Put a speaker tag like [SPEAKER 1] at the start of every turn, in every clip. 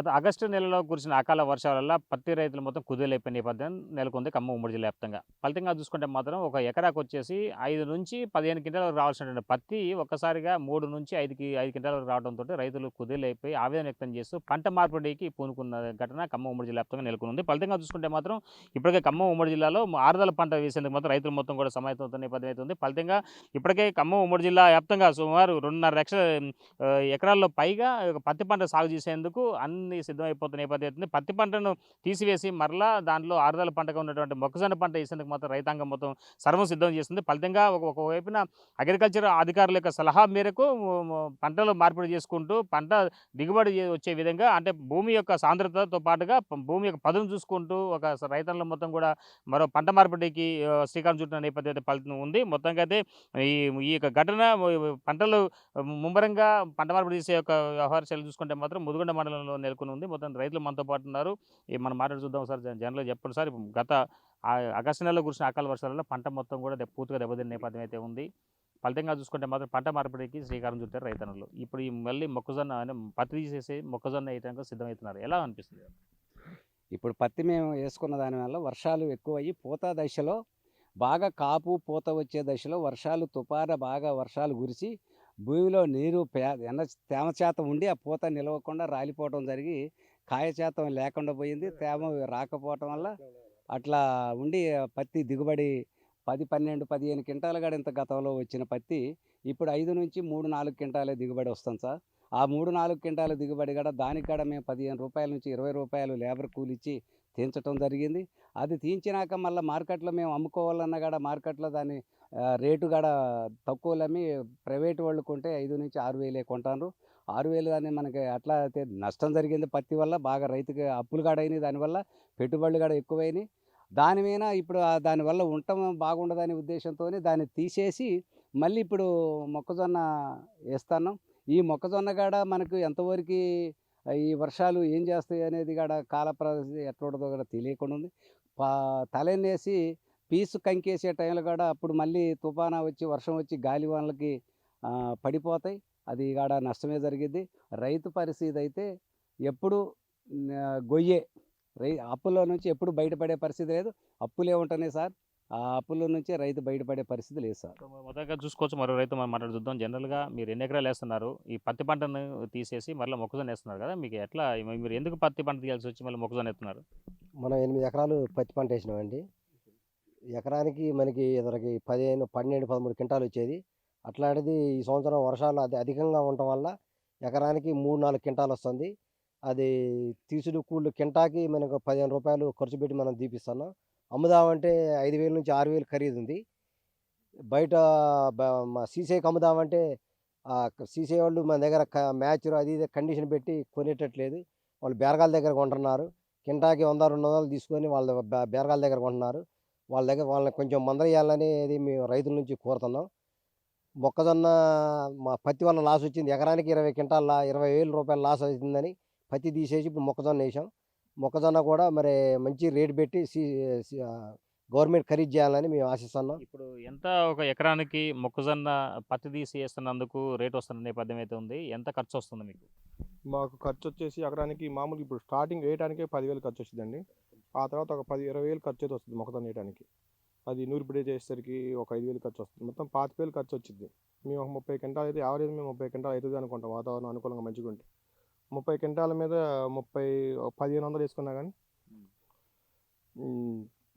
[SPEAKER 1] గత ఆగస్టు నెలలో కురిసిన అకాల వర్షాల వల్ల పత్తి రైతులు మొత్తం కుదేలైపోయిన నేపథ్యం నెలకొంది ఖమ్మం ఉమ్మడి జిల్లా వ్యాప్తంగా. ఫలితంగా చూసుకుంటే మాత్రం ఒక ఎకరాకు వచ్చేసి ఐదు నుంచి పదిహేను క్వింటాల వరకు రావాల్సినటువంటి పత్తి ఒక్కసారిగా మూడు నుంచి ఐదుకి ఐదు క్వింటాల వరకు రావడంతో రైతులు కుదేలైపోయి ఆవేదన వ్యక్తం చేస్తూ పంట మార్పిడికి పూనుకున్న ఘటన ఖమ్మం ఉమ్మడి జిల్లా వ్యాప్తంగా నెలకొంది. ఫలితంగా చూసుకుంటే మాత్రం ఇప్పటికే ఖమ్మం ఉమ్మడి జిల్లాలో ఆరుదల పంట వేసేందుకు మాత్రం రైతులు మొత్తం కూడా సమాయత్తమవుతున్న నేపథ్యం అవుతుంది ఫలితంగా ఇప్పటికే ఖమ్మం ఉమ్మడి జిల్లా వ్యాప్తంగా సుమారు రెండున్నర లక్షల ఎకరాల్లో పైగా పత్తి పంట సాగు చేసేందుకు అన్ని సిద్ధమైపోతున్న నేపథ్యం అవుతుంది పత్తి పంటను తీసివేసి మరలా దాంట్లో ఆరుదల పంటగా ఉన్నటువంటి మొక్కజొన్న పంట వేసేందుకు మాత్రం రైతాంగం మొత్తం సర్వం సిద్ధం చేస్తుంది. ఫలితంగా ఒక ఒకవైపున అగ్రికల్చర్ అధికారుల యొక్క సలహా మేరకు పంటలు మార్పిడి చేసుకుంటూ పంట దిగుబడి వచ్చే విధంగా అంటే భూమి యొక్క సాంద్రతతో పాటుగా భూమి యొక్క పదును చూసుకుంటూ ఒక స- మొత్తం కూడా మరో పంట మార్పిడికి శ్రీకారం చుట్టిన నేపథ్యం ఫలితం ఉంది. మొత్తంగా అయితే ఈ ఈ యొక్క ఘటన పంటలు ముమ్మరంగా పంట మార్పిడి చేసే యొక్క వ్యవహార శైలి చూసుకుంటే మాత్రం ముదుగొండ మండలంలో నెలకొని ఉంది మొత్తం రైతులు మనతో పాటు ఉన్నారు మనం మాట్లాడి చూద్దాం సార్. జనరల్ చెప్పండి సార్. గత ఆగస్టు నెలలో కురిసిన అకాల వర్షాలలో పంట మొత్తం కూడా పూర్తిగా దెబ్బతిన్న నేపథ్యం అయితే ఉంది. ఫలితంగా చూసుకుంటే మాత్రం పంట మార్పిడికి శ్రీకారం చుట్టారు రైతన్నులు. ఇప్పుడు ఈ మళ్ళీ మొక్కజొన్న పత్తి తీసేసి మొక్కజొన్న వేయడానికి సిద్ధమవుతున్నారు. ఎలా అనిపిస్తుంది?
[SPEAKER 2] ఇప్పుడు పత్తి మేము వేసుకున్న దానివల్ల వర్షాలు ఎక్కువయ్యి పూత దశలో బాగా కాపు పూత వచ్చే దశలో వర్షాలు తుపార బాగా వర్షాలు కురిసి భూమిలో నీరు ఎన్న తేమ శాతం ఉండి ఆ పూత నిలవకుండా రాలిపోవడం జరిగి కాయ శాతం లేకుండా పోయింది. తేమ రాకపోవటం వల్ల అట్లా ఉండి పత్తి దిగుబడి పది పన్నెండు పదిహేను క్వింటాల కాడ ఇంత గతంలో వచ్చిన పత్తి ఇప్పుడు ఐదు నుంచి మూడు నాలుగు క్వింటాలే దిగుబడి వస్తుంది సార్. ఆ మూడు నాలుగు క్వింటాల దిగుబడి కూడా దానికి కూడా మేము పదిహేను రూపాయల నుంచి ఇరవై రూపాయలు లేబర్ కూలి ఇచ్చి తీయించడం జరిగింది. అది తీయించినాక మళ్ళీ మార్కెట్లో మేము అమ్ముకోవాలన్నా కూడా మార్కెట్లో దాని ఆ, రేటు కాడ తక్కువలో అమ్మి ప్రైవేట్ వాళ్ళు కొంటే ఐదు నుంచి ఆరు వేలే కొంటారు ఆరు వేలు కానీ మనకి అట్లా అయితే నష్టం జరిగింది పత్తి వల్ల బాగా రైతుకి అప్పులు కాడైనాయి అయినాయి దానివల్ల పెట్టుబడులు కూడా ఎక్కువైనాయి. దాని మీద ఇప్పుడు దానివల్ల ఉండటం బాగుండదనే ఉద్దేశంతో దాన్ని తీసేసి మళ్ళీ ఇప్పుడు మొక్కజొన్న వేస్తున్నాం ఈ మొక్కజొన్న కాడ మనకు ఎంతవరకు ఈ వర్షాలు ఏం చేస్తాయి అనేది కాడ కాల పరిస్థితి ఎట్లా కూడా తెలియకుండా ఉంది పా తలనేసి పీసు కంకేసే టైంలో కూడా అప్పుడు మళ్ళీ తుఫానా వచ్చి వర్షం వచ్చి గాలి వానలకి పడిపోతాయి. అది కాడ నష్టమే జరిగింది రైతు పరిస్థితి అయితే ఎప్పుడు గొయ్యే. రై అప్పుల నుంచి ఎప్పుడు బయటపడే పరిస్థితి లేదు. అప్పులే ఉంటున్నాయి సార్. ఆ అప్పుల నుంచి రైతు బయటపడే పరిస్థితి లేదు సార్.
[SPEAKER 1] మొదటగా చూసుకోవచ్చు. మరో రైతు మనం మాట్లాడి చూద్దాం. జనరల్గా మీరు ఎన్ని ఎకరాలు వేస్తున్నారు? ఈ పత్తి పంటను తీసేసి మళ్ళీ మొక్కజొన్న వేస్తున్నారు కదా. మీకు ఎట్లా మీరు ఎందుకు పత్తి పంట తీయాల్సి వచ్చి మళ్ళీ మొక్కజొన్న వేస్తున్నారు
[SPEAKER 3] మనం ఎనిమిది ఎకరాలు పత్తి పంట వేసినామండి. ఎకరానికి మనకి ఇతనికి పదిహేను పన్నెండు పదమూడు క్వింటాలు వచ్చేది. అట్లాంటిది ఈ సంవత్సరం వర్షాలు అది అధికంగా ఉండటం వల్ల ఎకరానికి మూడు నాలుగు క్వింటాలు వస్తుంది. అది తీసుడు కూళ్ళు కింటాకి మనకు పదిహేను రూపాయలు ఖర్చు పెట్టి మనం తీపిస్తున్నాం అమ్ముదామంటే ఐదు వేల నుంచి ఆరు వేలు ఖరీదు ఉంది. బయట బ- సీసీఐకి అమ్ముదామంటే ఆ సీసీఐ వాళ్ళు మన దగ్గర మ్యాచ్ అది ఇది కండిషన్ పెట్టి కొనేటట్లేదు. వాళ్ళు బేరగాల దగ్గర కొంటున్నారు. కింటాకి వంద రెండు వందలు తీసుకొని వాళ్ళ బేరగాల దగ్గర కొంటున్నారు. వాళ్ళ దగ్గర వాళ్ళని కొంచెం మందరియాలనేది మేము రైతుల నుంచి కోరుతున్నాం. మొక్కజొన్న మా పత్తి వల్ల లాస్ వచ్చింది. ఎకరానికి ఇరవై క్వింటాల ఇరవై వేల రూపాయల లాస్ అవుతుందని పత్తి తీసేసి ఇప్పుడు మొక్కజొన్న వేసాం. మొక్కజొన్న కూడా మరి మంచి రేటు పెట్టి గవర్నమెంట్ ఖరీదు చేయాలని మేము ఆశిస్తున్నాం.
[SPEAKER 1] ఇప్పుడు ఎంత ఒక ఎకరానికి మొక్కజొన్న పత్తి తీసి వేస్తున్నందుకు రేట్ వస్తున్న నేపథ్యం అయితే ఉంది. ఎంత ఖర్చు వస్తుంది మీకు?
[SPEAKER 4] మాకు ఖర్చు వచ్చేసి ఎకరానికి మామూలు ఇప్పుడు స్టార్టింగ్ వేయడానికే పదివేలు ఖర్చు వచ్చిందండి. ఆ తర్వాత ఒక పది ఇరవై వేలు ఖర్చు అయితే వస్తుంది మొక్కజొన్న వేయడానికి అది నూర్పిడి చేసేసరికి ఒక ఐదు వేలు ఖర్చు వస్తుంది. మొత్తం పాతిక వేలు ఖర్చు వచ్చింది మేము ఒక ముప్పై క్వింటాలు అయితే యావరేజ్ మేము ముప్పై క్వింటాలు అవుతుంది అనుకుంటాం వాతావరణం అనుకూలంగా మంచిగా ఉంటే. ముప్పై క్వింటాల మీద ముప్పై పదిహేను వందలు వేసుకున్నా కానీ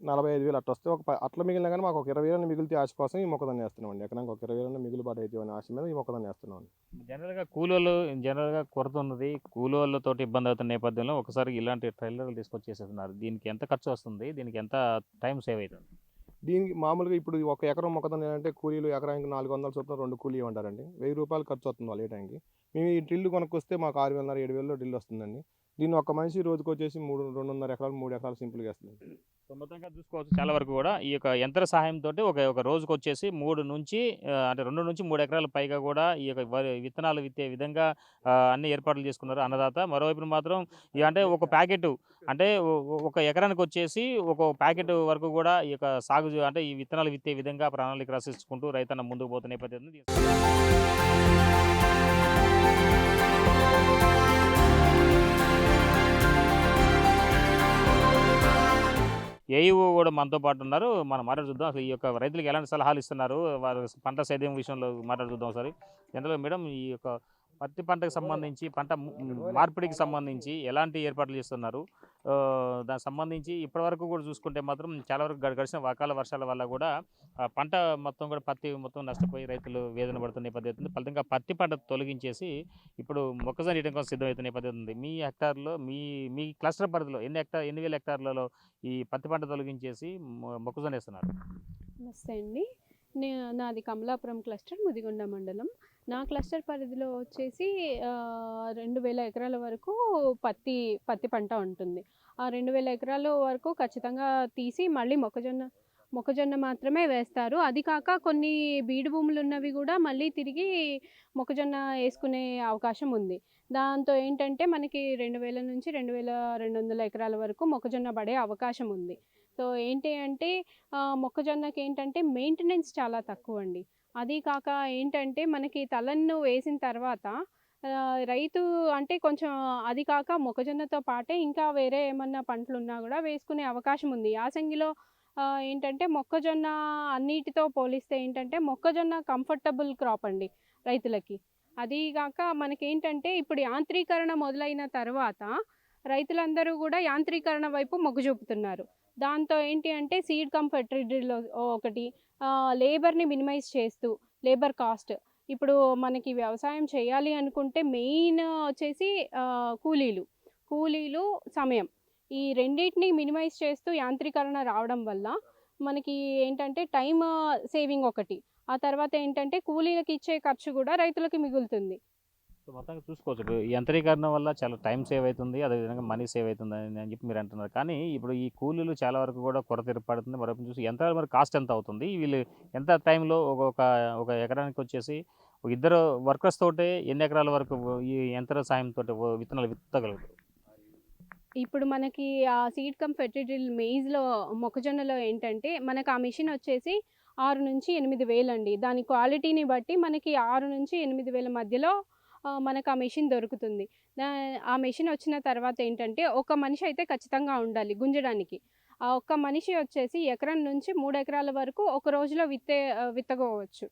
[SPEAKER 4] నలభై ఐదు వేలు అట్లా వస్తే ఒక అట్లా మిగిలిన కానీ మాకు ఒక ఇరవై వేలు మిగిలితే ఆశ కోసం ఈ మొక్కదాన్ని వేస్తున్నామండి. ఎకరానికి ఒక ఇరవై వేలు మిగులుబాటు అయితే అనే ఆశ మీద ఈ మొక్కదాన్ని వేస్తున్నాం
[SPEAKER 1] జనరల్గా కూలోళ్ళు జనరల్గా కొరత ఉన్నది. కూలోళ్ళతో ఇబ్బంది అవుతున్న నేపథ్యంలో ఒకసారి ఇలాంటి ట్రైలర్లు తీసుకొచ్చేసేస్తున్నారు. దీనికి ఎంత ఖర్చు వస్తుంది? దీనికి ఎంత టైం సేవ్ అవుతుంది?
[SPEAKER 4] దీనికి మామూలుగా ఇప్పుడు ఒక ఎకరం మొక్కజొన్న అంటే కూలీలు ఎకరానికి నాలుగు వందల చొప్పున రెండు కూలీ ఇవ్వంటారండి వెయ్యి రూపాయలు ఖర్చు వస్తుంది వాళ్ళు వేయడానికి మేము ఈ డ్రిల్ కొనుక్కొస్తే మాకు ఆరు వేలన్నర ఏడు వేలలో డ్రిల్ వస్తుందండి. దీన్ని ఒక మనిషి రోజుకు వచ్చేసి మూడు రెండున్నర ఎకరాలు మూడు ఎకరాలు సింపుల్గా వేస్తుంది
[SPEAKER 1] సో మొత్తంగా చూసుకోవచ్చు చాలా వరకు కూడా. ఈ యొక్క యంత్ర సహాయంతో ఒక ఒక రోజుకు వచ్చేసి మూడు నుంచి అంటే రెండు నుంచి మూడు ఎకరాల పైగా కూడా ఈ యొక్క వరి- విత్తనాలు విత్తే విధంగా అన్ని ఏర్పాట్లు చేసుకున్నారు అన్నదాత. మరోవైపున మాత్రం అంటే ఒక ప్యాకెట్ అంటే ఒక ఎకరానికి వచ్చేసి ఒక ప్యాకెట్ వరకు కూడా ఈ యొక్క సాగు అంటే ఈ విత్తనాలు విత్తే విధంగా ప్రణాళిక రచించుకుంటూ రైతన్న ముందుకు పోతున్న నేపథ్యం ఏఈఓ కూడా మనతో పాటు ఉన్నారు. మనం మాట్లాడి చూద్దాం. అసలు ఈ యొక్క రైతులకు ఎలాంటి సలహాలు ఇస్తున్నారు? వారి పంట సేద్యం విషయంలో మాట్లాడి చూద్దాం ఒకసారి. జనరల్గా మేడం ఈ యొక్క పత్తి పంటకు సంబంధించి పంట మార్పిడికి సంబంధించి ఎలాంటి ఏర్పాట్లు చేస్తున్నారు? దానికి సంబంధించి ఇప్పటివరకు కూడా చూసుకుంటే మాత్రం చాలా వరకు గడిచిన అకాల వర్షాల వల్ల కూడా పంట మొత్తం కూడా పత్తి మొత్తం నష్టపోయి రైతులు వేదన పడుతున్న నేపథ్యం ఉంది ఫలితంగా పత్తి పంట తొలగించేసి ఇప్పుడు మొక్కజొన్న వేయడం కోసం సిద్ధమవుతున్న నేపథ్యం ఉంది మీ హెక్టార్లో మీ మీ క్లస్టర్ పరిధిలో ఎన్ని హెక్టార్ ఎన్ని వేల హెక్టార్లలో ఈ పత్తి పంట తొలగించేసి మొ- మొక్కజొన్న వేస్తున్నారు?
[SPEAKER 5] నమస్తే అండి. నే నాది కమలాపురం క్లస్టర్ ముదిగొండ మండలం. నా క్లస్టర్ పరిధిలో వచ్చేసి రెండు వేల ఎకరాల వరకు పత్తి పత్తి పంట ఉంటుంది. ఆ రెండు వేల ఎకరాల వరకు ఖచ్చితంగా తీసి మళ్ళీ మొక్కజొన్న మొక్కజొన్న మాత్రమే వేస్తారు. అది కాక కొన్ని బీడు భూములు ఉన్నవి కూడా మళ్ళీ తిరిగి మొక్కజొన్న వేసుకునే అవకాశం ఉంది. దాంతో ఏంటంటే మనకి రెండు వేల నుంచి రెండు వేల రెండు వందల ఎకరాల వరకు మొక్కజొన్న పడే అవకాశం ఉంది. సో ఏంటి అంటే మొక్కజొన్నకి ఏంటంటే మెయింటెనెన్స్ చాలా తక్కువ అండి అది కాక ఏంటంటే మనకి తలన్ను వేసిన తర్వాత రైతు అంటే కొంచెం అది కాక మొక్కజొన్నతో పాటే ఇంకా వేరే ఏమన్నా పంటలు ఉన్నా కూడా వేసుకునే అవకాశం ఉంది. యాసంగిలో ఏంటంటే మొక్కజొన్న అన్నిటితో పోలిస్తే ఏంటంటే మొక్కజొన్న కంఫర్టబుల్ క్రాప్ అండి రైతులకి. అది కాక మనకేంటంటే ఇప్పుడు యాంత్రీకరణ మొదలైన తర్వాత రైతులందరూ కూడా యాంత్రీకరణ వైపు మొగ్గు చూపుతున్నారు. దాంతో ఏంటి అంటే సీడ్ కమ్ ఒకటి లేబర్ని మినిమైజ్ చేస్తూ లేబర్ కాస్ట్ ఇప్పుడు మనకి వ్యవసాయం చేయాలి అనుకుంటే మెయిన్ వచ్చేసి కూలీలు. కూలీలు సమయం. ఈ రెండింటిని మినిమైజ్ చేస్తూ యాంత్రీకరణ రావడం వల్ల మనకి ఏంటంటే టైం సేవింగ్ uh, ఒకటి. ఆ తర్వాత ఏంటంటే కూలీలకు ఇచ్చే ఖర్చు కూడా రైతులకి మిగులుతుంది.
[SPEAKER 1] సో మొత్తంగా చూసుకోవచ్చు. యంత్రీకరణ వల్ల చాలా టైం సేవ్ అవుతుంది అదేవిధంగా మనీ సేవ్ అవుతుంది అని చెప్పి మీరు అంటున్నారు. కానీ ఇప్పుడు ఈ కూలీలు చాలా వరకు కూడా కొరత ఏర్పడుతుంది మరొక చూసి యంత్రాలు మరి కాస్ట్ ఎంత అవుతుంది? వీళ్ళు ఎంత టైంలో ఒక ఒక ఎకరానికి వచ్చేసి ఇద్దరు వర్కర్స్ తోటే ఎన్ని ఎకరాల వరకు ఈ యంత్ర సాయంతో విత్తనాలు విత్తగలుగుతారు
[SPEAKER 5] ఇప్పుడు మనకి ఆ సీడ్ కమ్ ఫెర్టిలైజర్ మెయిజ్లో మొక్కజొన్నలో ఏంటంటే మనకు ఆ మిషన్ వచ్చేసి ఆరు నుంచి ఎనిమిది వేలు అండి దాని క్వాలిటీని బట్టి మనకి ఆరు నుంచి ఎనిమిది వేల మధ్యలో మనకు ఆ మెషిన్ దొరుకుతుంది. ఆ మెషిన్ వచ్చిన తర్వాత ఏంటంటే ఒక మనిషి అయితే ఖచ్చితంగా ఉండాలి గుంజడానికి. ఆ ఒక్క మనిషి వచ్చేసి ఎకరం నుంచి మూడు ఎకరాల వరకు ఒక రోజులో విత్తే ఆ, విత్తకోవచ్చు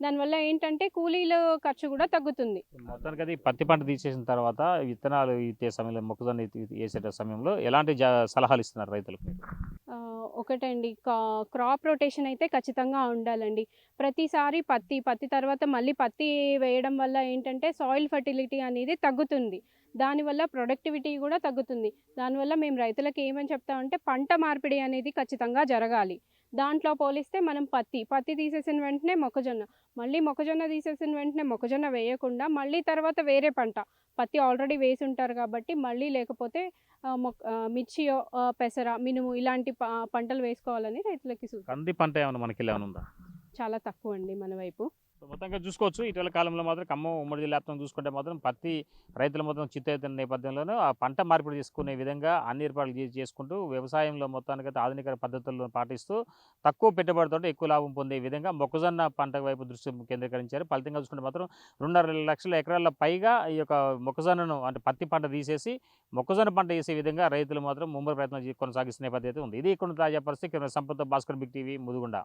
[SPEAKER 5] దానివల్ల ఏంటంటే కూలీల ఖర్చు కూడా తగ్గుతుంది.
[SPEAKER 1] మొత్తానికి అది పత్తి పంట తీసేసిన తర్వాత విత్తనాలు ఇచ్చే సమయంలో మొక్కజొన్న వేసే సమయంలో ఎలాంటి సలహాలు ఇస్తున్నారు రైతులకు
[SPEAKER 5] ఒకటండి. క్రాప్ రొటేషన్ అయితే ఖచ్చితంగా ఉండాలండి. ప్రతిసారి పత్తి పత్తి తర్వాత మళ్ళీ పత్తి వేయడం వల్ల ఏంటంటే సాయిల్ ఫర్టిలిటీ అనేది తగ్గుతుంది. దానివల్ల ప్రొడక్టివిటీ కూడా తగ్గుతుంది. దానివల్ల మేము రైతులకు ఏమని చెప్తామంటే పంట మార్పిడి అనేది ఖచ్చితంగా జరగాలి. దాంట్లో పోలిస్తే మనం పత్తి పత్తి తీసేసిన వెంటనే మొక్కజొన్న మళ్ళీ మొక్కజొన్న తీసేసిన వెంటనే మొక్కజొన్న వేయకుండా మళ్ళీ తర్వాత వేరే పంట. పత్తి ఆల్రెడీ వేసి ఉంటారు కాబట్టి మళ్ళీ లేకపోతే ఆ, పెసర మినుము ఇలాంటి పంటలు వేసుకోవాలని రైతులకి
[SPEAKER 1] కంది పంట ఏమైనా మనకి ఇలా ఉందా?
[SPEAKER 5] చాలా తక్కువ అండి మన వైపు.
[SPEAKER 1] మొత్తంగా చూసుకోవచ్చు. ఇటీవల కాలంలో మాత్రం ఖమ్మం ఉమ్మడి జిల్లా వ్యాప్తంగా చూసుకుంటే మాత్రం పత్తి రైతుల మొత్తం చిత్తైతున్న నేపథ్యంలోనూ ఆ పంట మార్పిడి చేసుకునే విధంగా అన్ని ఏర్పాట్లు చేసుకుంటూ వ్యవసాయంలో మొత్తానికైతే ఆధునిక పద్ధతులను పాటిస్తూ తక్కువ పెట్టుబడితో ఎక్కువ లాభం పొందే విధంగా మొక్కజొన్న పంట వైపు దృష్టి కేంద్రీకరించారు. ఫలితంగా చూసుకుంటే మాత్రం రెండున్నర లక్షల ఎకరాల పైగా ఈ యొక్క మొక్కజొన్నను అంటే పత్తి పంట తీసేసి మొక్కజొన్న పంట వేసే విధంగా రైతులు మాత్రం ముమ్మర ప్రయత్నం కొనసాగిస్తున్న నేపథ్యం అయితే ఉంది. ఇది ఇక్కడ తాజా పరిస్థితి. సంపద భాస్కర్ బిగ్ టీవీ ముదుగుండ.